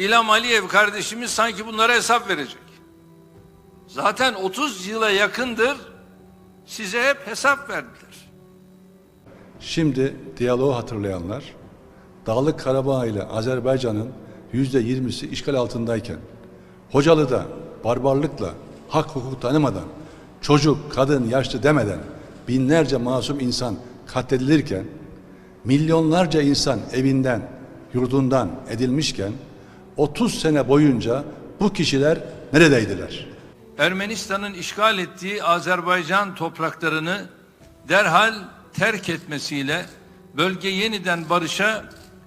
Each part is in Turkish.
İlham Aliyev kardeşimiz sanki bunlara hesap verecek. Zaten 30 yıla yakındır size hep hesap verdiler. Şimdi diyaloğu hatırlayanlar, Dağlık Karabağ ile Azerbaycan'ın yüzde yirmisi işgal altındayken, Hocalı'da barbarlıkla, hak hukuk tanımadan, çocuk, kadın, yaşlı demeden binlerce masum insan katledilirken, milyonlarca insan evinden, yurdundan edilmişken, 30 sene boyunca bu kişiler neredeydiler? Ermenistan'ın işgal ettiği Azerbaycan topraklarını derhal terk etmesiyle bölge yeniden barışa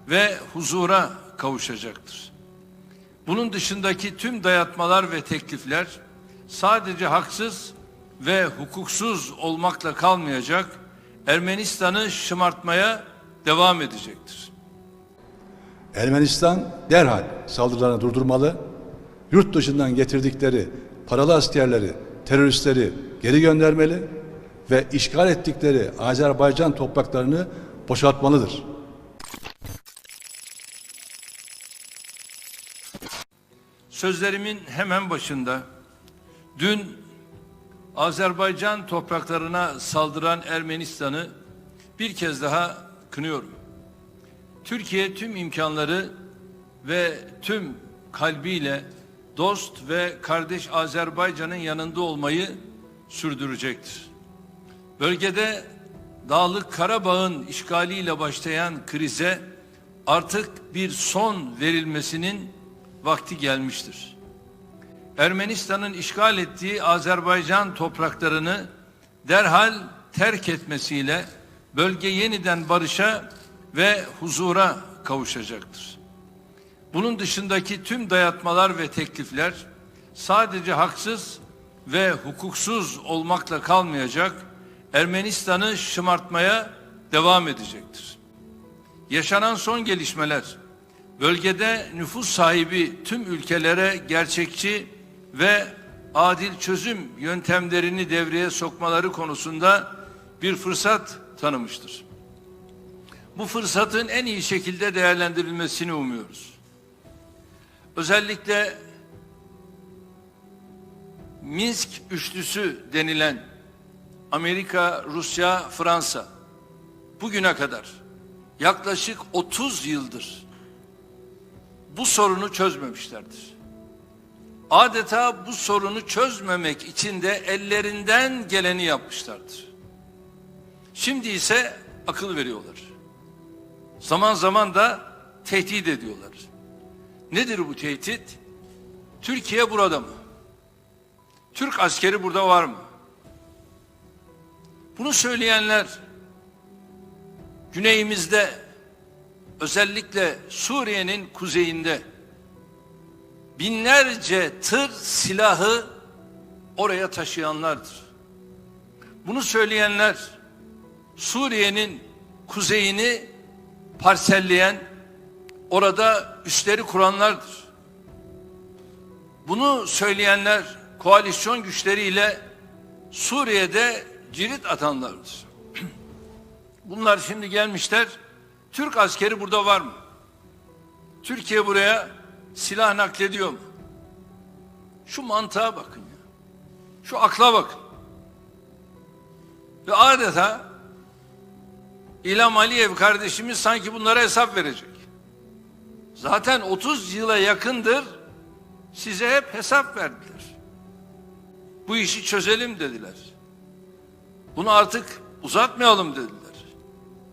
ve huzura kavuşacaktır. Bunun dışındaki tüm dayatmalar ve teklifler sadece haksız ve hukuksuz olmakla kalmayacak, Ermenistan'ı şımartmaya devam edecektir. Ermenistan derhal saldırılarını durdurmalı, yurt dışından getirdikleri paralı askerleri, teröristleri geri göndermeli ve işgal ettikleri Azerbaycan topraklarını boşaltmalıdır. Sözlerimin hemen başında dün Azerbaycan topraklarına saldıran Ermenistan'ı bir kez daha kınıyorum. Türkiye tüm imkanları ve tüm kalbiyle dost ve kardeş Azerbaycan'ın yanında olmayı sürdürecektir. Bölgede Dağlık Karabağ'ın işgaliyle başlayan krize artık bir son verilmesinin vakti gelmiştir. Ermenistan'ın işgal ettiği Azerbaycan topraklarını derhal terk etmesiyle bölge yeniden barışa ve huzura kavuşacaktır. Bunun dışındaki tüm dayatmalar ve teklifler sadece haksız ve hukuksuz olmakla kalmayacak, Ermenistan'ı şımartmaya devam edecektir. Yaşanan son gelişmeler bölgede nüfus sahibi tüm ülkelere gerçekçi ve adil çözüm yöntemlerini devreye sokmaları konusunda bir fırsat tanımıştır. Bu fırsatın en iyi şekilde değerlendirilmesini umuyoruz. Özellikle Minsk üçlüsü denilen Amerika, Rusya, Fransa bugüne kadar yaklaşık 30 yıldır bu sorunu çözmemişlerdir. Adeta bu sorunu çözmemek için de ellerinden geleni yapmışlardır. Şimdi ise akıl veriyorlar. Zaman zaman da tehdit ediyorlar. Nedir bu tehdit? Türkiye burada mı? Türk askeri burada var mı? Bunu söyleyenler güneyimizde özellikle Suriye'nin kuzeyinde binlerce tır silahı oraya taşıyanlardır. Bunu söyleyenler Suriye'nin kuzeyini parselleyen, orada üsleri kuranlardır. Bunu söyleyenler koalisyon güçleriyle Suriye'de cirit atanlardır. Bunlar şimdi gelmişler. Türk askeri burada var mı? Türkiye buraya silah naklediyor mu? Şu mantığa bakın ya. Şu akla bakın. Ve adeta İlham Aliyev kardeşimiz sanki bunlara hesap verecek. Zaten 30 yıla yakındır size hep hesap verdiler. Bu işi çözelim dediler. Bunu artık uzatmayalım dediler.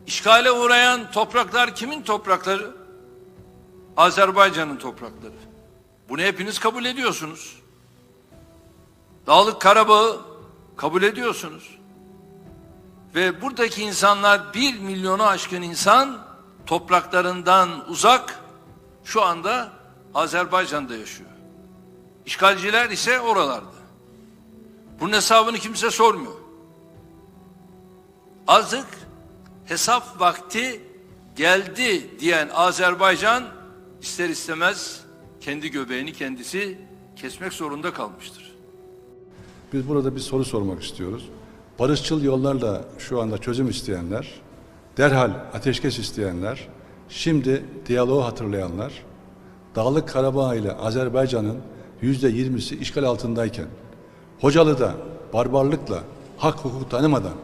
İşgale uğrayan topraklar kimin toprakları? Azerbaycan'ın toprakları. Bunu hepiniz kabul ediyorsunuz. Dağlık Karabağ'ı kabul ediyorsunuz. Ve buradaki insanlar bir milyonu aşkın insan topraklarından uzak şu anda Azerbaycan'da yaşıyor. İşgalciler ise oralarda. Bunun hesabını kimse sormuyor. Azık hesap vakti geldi diyen Azerbaycan ister istemez kendi göbeğini kendisi kesmek zorunda kalmıştır. Biz burada bir soru sormak istiyoruz. Barışçıl yollarla şu anda çözüm isteyenler, derhal ateşkes isteyenler, şimdi diyaloğu hatırlayanlar, Dağlık Karabağ ile Azerbaycan'ın yüzde yirmisi işgal altındayken, Hocalı'da barbarlıkla, hak hukuk tanımadan,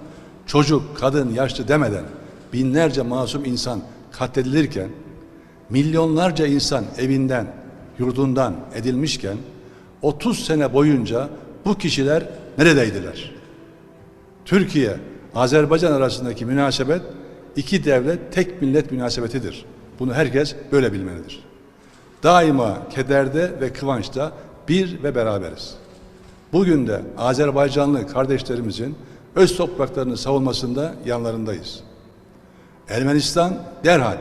çocuk, kadın, yaşlı demeden binlerce masum insan katledilirken, milyonlarca insan evinden, yurdundan edilmişken 30 sene boyunca bu kişiler neredeydiler? Türkiye, Azerbaycan arasındaki münasebet iki devlet, tek millet münasebetidir. Bunu herkes böyle bilmelidir. Daima kederde ve kıvançta bir ve beraberiz. Bugün de Azerbaycanlı kardeşlerimizin öz topraklarını savunmasında yanlarındayız. Ermenistan derhal